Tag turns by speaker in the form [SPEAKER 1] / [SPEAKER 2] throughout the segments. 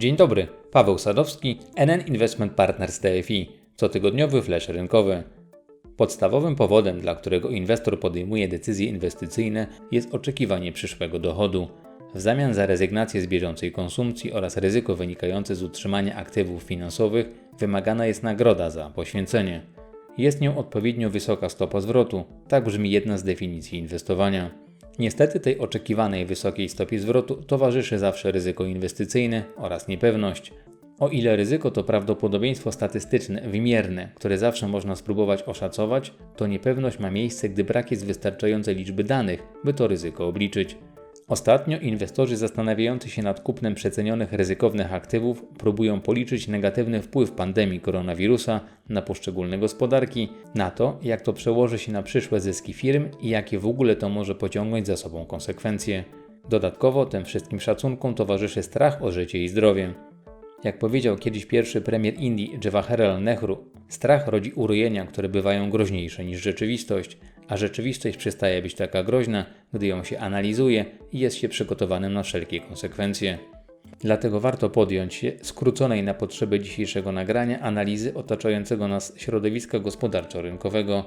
[SPEAKER 1] Dzień dobry, Paweł Sadowski, NN Investment Partners TFI, cotygodniowy flash rynkowy. Podstawowym powodem, dla którego inwestor podejmuje decyzje inwestycyjne, jest oczekiwanie przyszłego dochodu. W zamian za rezygnację z bieżącej konsumpcji oraz ryzyko wynikające z utrzymania aktywów finansowych, wymagana jest nagroda za poświęcenie. Jest nią odpowiednio wysoka stopa zwrotu, tak brzmi jedna z definicji inwestowania. Niestety tej oczekiwanej wysokiej stopie zwrotu towarzyszy zawsze ryzyko inwestycyjne oraz niepewność. O ile ryzyko to prawdopodobieństwo statystyczne, wymierne, które zawsze można spróbować oszacować, to niepewność ma miejsce, gdy brak jest wystarczającej liczby danych, by to ryzyko obliczyć. Ostatnio inwestorzy zastanawiający się nad kupnem przecenionych ryzykownych aktywów próbują policzyć negatywny wpływ pandemii koronawirusa na poszczególne gospodarki, na to, jak to przełoży się na przyszłe zyski firm i jakie w ogóle to może pociągnąć za sobą konsekwencje. Dodatkowo tym wszystkim szacunkom towarzyszy strach o życie i zdrowie. Jak powiedział kiedyś pierwszy premier Indii Jawaharlal Nehru, strach rodzi urojenia, które bywają groźniejsze niż rzeczywistość, a rzeczywistość przestaje być taka groźna, gdy ją się analizuje i jest się przygotowanym na wszelkie konsekwencje. Dlatego warto podjąć się skróconej na potrzeby dzisiejszego nagrania analizy otaczającego nas środowiska gospodarczo-rynkowego.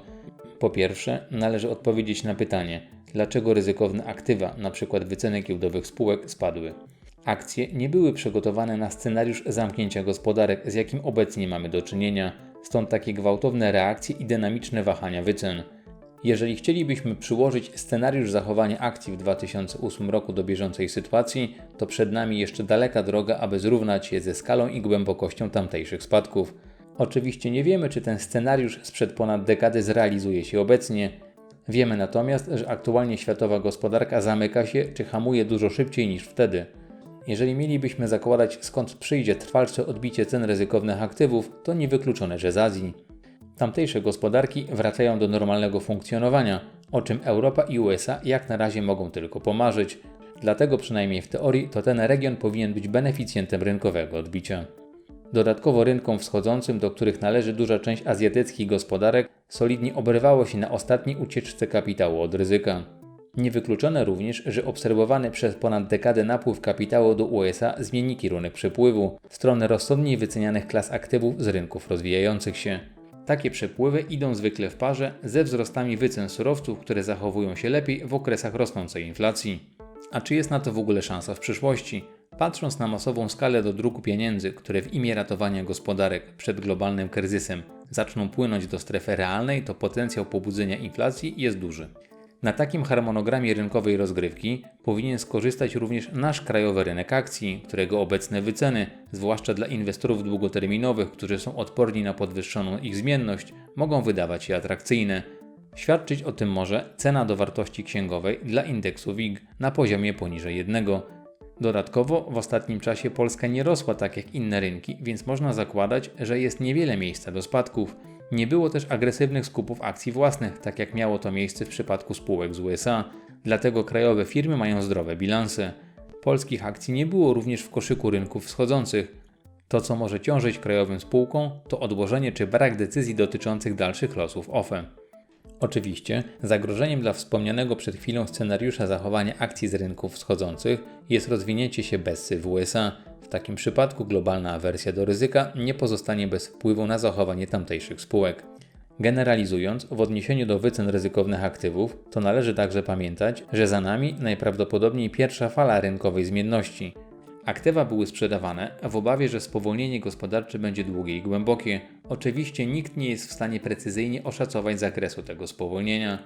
[SPEAKER 1] Po pierwsze, należy odpowiedzieć na pytanie, dlaczego ryzykowne aktywa, np. wyceny giełdowych spółek, spadły. Akcje nie były przygotowane na scenariusz zamknięcia gospodarek, z jakim obecnie mamy do czynienia, stąd takie gwałtowne reakcje i dynamiczne wahania wycen. Jeżeli chcielibyśmy przyłożyć scenariusz zachowania akcji w 2008 roku do bieżącej sytuacji, to przed nami jeszcze daleka droga, aby zrównać je ze skalą i głębokością tamtejszych spadków. Oczywiście nie wiemy, czy ten scenariusz sprzed ponad dekady zrealizuje się obecnie. Wiemy natomiast, że aktualnie światowa gospodarka zamyka się czy hamuje dużo szybciej niż wtedy. Jeżeli mielibyśmy zakładać skąd przyjdzie trwalsze odbicie cen ryzykownych aktywów, to niewykluczone, że z Azji. Tamtejsze gospodarki wracają do normalnego funkcjonowania, o czym Europa i USA jak na razie mogą tylko pomarzyć. Dlatego przynajmniej w teorii to ten region powinien być beneficjentem rynkowego odbicia. Dodatkowo rynkom wschodzącym, do których należy duża część azjatyckich gospodarek, solidnie obrywało się na ostatniej ucieczce kapitału od ryzyka. Niewykluczone również, że obserwowany przez ponad dekadę napływ kapitału do USA zmieni kierunek przepływu w stronę rozsądniej wycenianych klas aktywów z rynków rozwijających się. Takie przepływy idą zwykle w parze ze wzrostami wycen surowców, które zachowują się lepiej w okresach rosnącej inflacji. A czy jest na to w ogóle szansa w przyszłości? Patrząc na masową skalę do druku pieniędzy, które w imię ratowania gospodarek przed globalnym kryzysem zaczną płynąć do strefy realnej, to potencjał pobudzenia inflacji jest duży. Na takim harmonogramie rynkowej rozgrywki powinien skorzystać również nasz krajowy rynek akcji, którego obecne wyceny, zwłaszcza dla inwestorów długoterminowych, którzy są odporni na podwyższoną ich zmienność, mogą wydawać się atrakcyjne. Świadczyć o tym może cena do wartości księgowej dla indeksu WIG na poziomie poniżej 1. Dodatkowo w ostatnim czasie Polska nie rosła tak jak inne rynki, więc można zakładać, że jest niewiele miejsca do spadków. Nie było też agresywnych skupów akcji własnych, tak jak miało to miejsce w przypadku spółek z USA, dlatego krajowe firmy mają zdrowe bilanse. Polskich akcji nie było również w koszyku rynków wschodzących. To, co może ciążyć krajowym spółkom, to odłożenie czy brak decyzji dotyczących dalszych losów OFE. Oczywiście, zagrożeniem dla wspomnianego przed chwilą scenariusza zachowania akcji z rynków wschodzących jest rozwinięcie się BESY w USA, takim przypadku globalna awersja do ryzyka nie pozostanie bez wpływu na zachowanie tamtejszych spółek. Generalizując, w odniesieniu do wycen ryzykownych aktywów, to należy także pamiętać, że za nami najprawdopodobniej pierwsza fala rynkowej zmienności. Aktywa były sprzedawane w obawie, że spowolnienie gospodarcze będzie długie i głębokie. Oczywiście nikt nie jest w stanie precyzyjnie oszacować zakresu tego spowolnienia.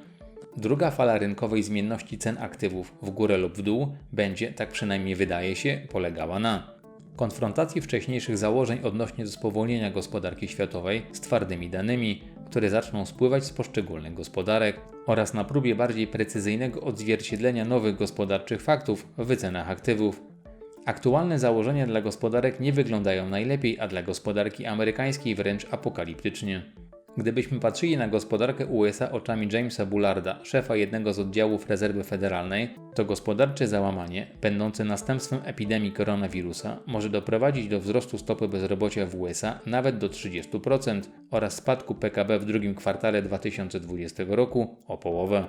[SPEAKER 1] Druga fala rynkowej zmienności cen aktywów w górę lub w dół będzie, tak przynajmniej wydaje się, polegała na konfrontacji wcześniejszych założeń odnośnie do spowolnienia gospodarki światowej z twardymi danymi, które zaczną spływać z poszczególnych gospodarek oraz na próbie bardziej precyzyjnego odzwierciedlenia nowych gospodarczych faktów w wycenach aktywów. Aktualne założenia dla gospodarek nie wyglądają najlepiej, a dla gospodarki amerykańskiej wręcz apokaliptycznie. Gdybyśmy patrzyli na gospodarkę USA oczami Jamesa Bullarda, szefa jednego z oddziałów rezerwy federalnej, to gospodarcze załamanie, będące następstwem epidemii koronawirusa, może doprowadzić do wzrostu stopy bezrobocia w USA nawet do 30% oraz spadku PKB w drugim kwartale 2020 roku o połowę.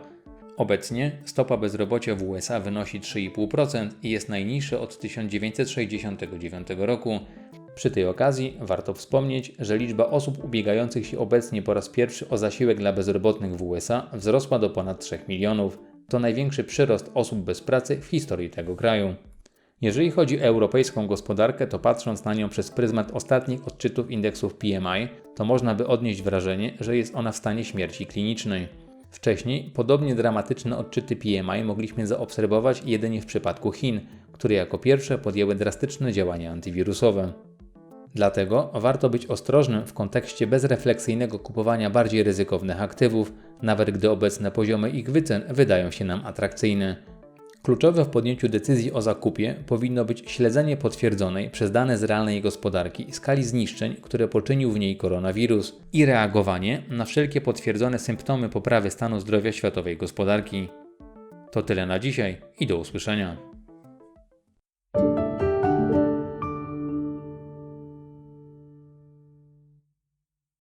[SPEAKER 1] Obecnie stopa bezrobocia w USA wynosi 3,5% i jest najniższa od 1969 roku. Przy tej okazji warto wspomnieć, że liczba osób ubiegających się obecnie po raz pierwszy o zasiłek dla bezrobotnych w USA wzrosła do ponad 3 milionów. To największy przyrost osób bez pracy w historii tego kraju. Jeżeli chodzi o europejską gospodarkę, to patrząc na nią przez pryzmat ostatnich odczytów indeksów PMI, to można by odnieść wrażenie, że jest ona w stanie śmierci klinicznej. Wcześniej podobnie dramatyczne odczyty PMI mogliśmy zaobserwować jedynie w przypadku Chin, które jako pierwsze podjęły drastyczne działania antywirusowe. Dlatego warto być ostrożnym w kontekście bezrefleksyjnego kupowania bardziej ryzykownych aktywów, nawet gdy obecne poziomy ich wycen wydają się nam atrakcyjne. Kluczowe w podjęciu decyzji o zakupie powinno być śledzenie potwierdzonej przez dane z realnej gospodarki skali zniszczeń, które poczynił w niej koronawirus i reagowanie na wszelkie potwierdzone symptomy poprawy stanu zdrowia światowej gospodarki. To tyle na dzisiaj i do usłyszenia.